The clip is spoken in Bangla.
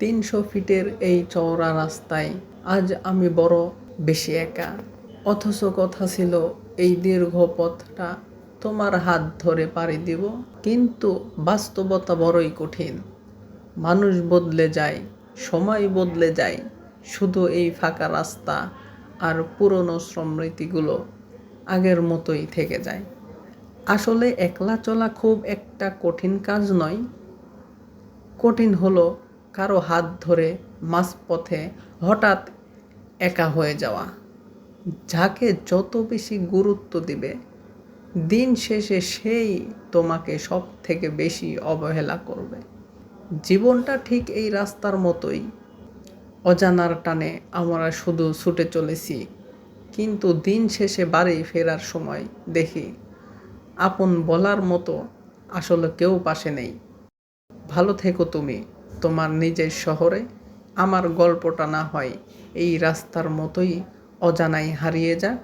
তিনশো ফিটের এই চওড়া রাস্তায় আজ আমি বড় বেশি একা। অথচ কথা ছিল, এই দীর্ঘ পথটা তোমার হাত ধরে পাড়ি দিব, কিন্তু বাস্তবতা বড়ই কঠিন। মানুষ বদলে যায়, সময় বদলে যায়, শুধু এই ফাঁকা রাস্তা আর পুরনো স্মৃতিগুলো আগের মতোই থেকে যায়। আসলে একলা চলা খুব একটা কঠিন কাজ নয়। কঠিন হলো কারও হাত ধরে মাঝপথে হঠাৎ একা হয়ে যাওয়া। যাকে যত বেশি গুরুত্ব দিবে, দিন শেষে সেই তোমাকে সব থেকে বেশি অবহেলা করবে। জীবনটা ঠিক এই রাস্তার মতোই। অজানার টানে আমরা শুধু ছুটে চলেছি, কিন্তু দিন শেষে বাড়ি ফেরার সময় দেখি, আপন বলার মতো আসলে কেউ পাশে নেই। ভালো থেকো তুমি। তোমার নিজের শহরে। আমার গল্পটা না হয় এই রাস্তার মতোই অজানায় হারিয়ে যাক।